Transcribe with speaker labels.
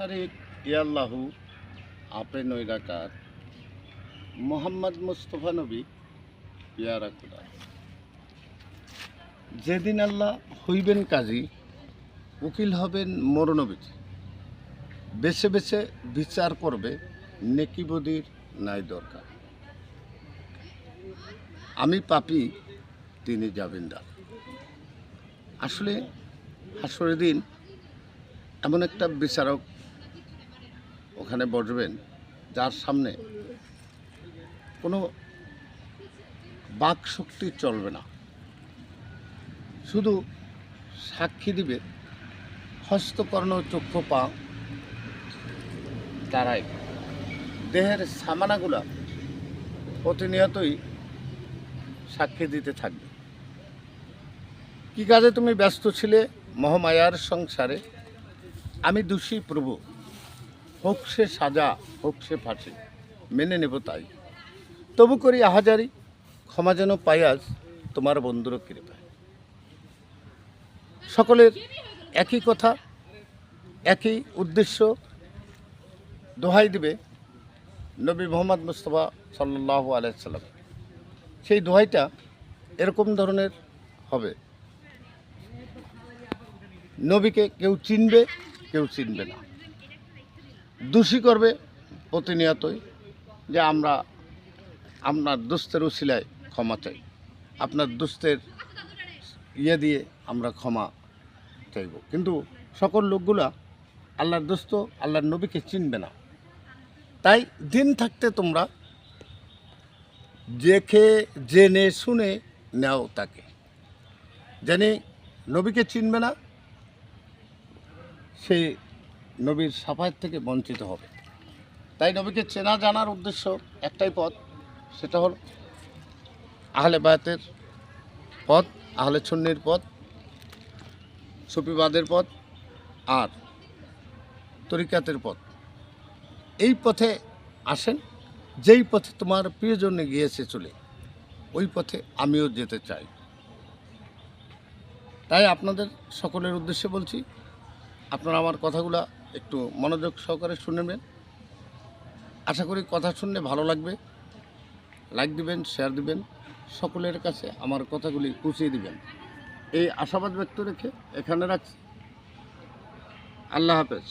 Speaker 1: তারিখ, ইয়াল্লাহু আপে নৈরাকার। মোহাম্মদ মুস্তফা নবী, পিয়ারা যেদিন আল্লাহ হইবেন কাজী, উকিল হবেন মরণবীর বেছে বেছে বিচার করবে নেকিবদির নাই দরকার। আমি পাপি, তিনি যাবেন দা আসলে হাসরের দিন এমন একটা বিচারক ওখানে বসবেন, যার সামনে কোনো বাক শক্তি চলবে না। শুধু সাক্ষী দিবে, হস্তকর্ণ চক্ষু পা, তারাই। দেহের সামানাগুলা প্রতিনিয়তই সাক্ষী দিতে থাকবে। কি কাজে তুমি ব্যস্ত ছিলে? মহামায়ার সংসারে। আমি দোষী প্রভু। হোক সে সাজা, হোক সে ফাঁসি, মেনে নেব তাই। তবু করি আহাজারি, ক্ষমা যেন পাই আজ তোমার বন্ধুর কৃপায়। সকলের একই কথা, একই উদ্দেশ্য, দোহাই দিবে নবী মোহাম্মদ মুস্তফা সাল্লাহ আলাইসাল্লাম সেই দোহাইটা এরকম ধরনের হবে। নবীকে কেউ চিনবে কেউ চিনবে না। দোষী করবে প্রতিনিয়তই যে আমরা আপনার দুস্থের উশিলায় ক্ষমা চাই। আপনার দুস্থের ইয়ে দিয়ে আমরা ক্ষমা চাইব। কিন্তু সকল লোকগুলা আল্লাহর দোস্ত, আল্লাহর নবীকে চিনবে না। তাই দিন থাকতে তোমরা দেখে, জেনে, শুনে নেও তাকে। জানি নবীকে চিনবে না, সে নবীর সাফায়ের থেকে বঞ্চিত হবে। তাই নবীকে চেনা জানার উদ্দেশ্য একটাই পথ, সেটা হল আহলে বায়াতের পথ, আহলে ছন্নির পথ, সুফিবাদের পথ আর তরিকাতের পথ। এই পথে আসেন, যেই পথে তোমার প্রিয়জন গিয়েছে চলে, ওই পথে আমিও যেতে চাই। তাই আপনাদের সকলের উদ্দেশ্যে বলছি, আপনারা আমার কথাগুলো একটু মনোযোগ সহকারে শুনবেন আশা করি কথা শুনলে ভালো লাগবে। লাইক দিবেন শেয়ার দিবেন। সকলের কাছে আমার কথাগুলি পৌঁছিয়ে দিবেন। এই আশাবাদ ব্যক্ত রেখে এখানে রাখছি। আল্লাহ হাফেজ।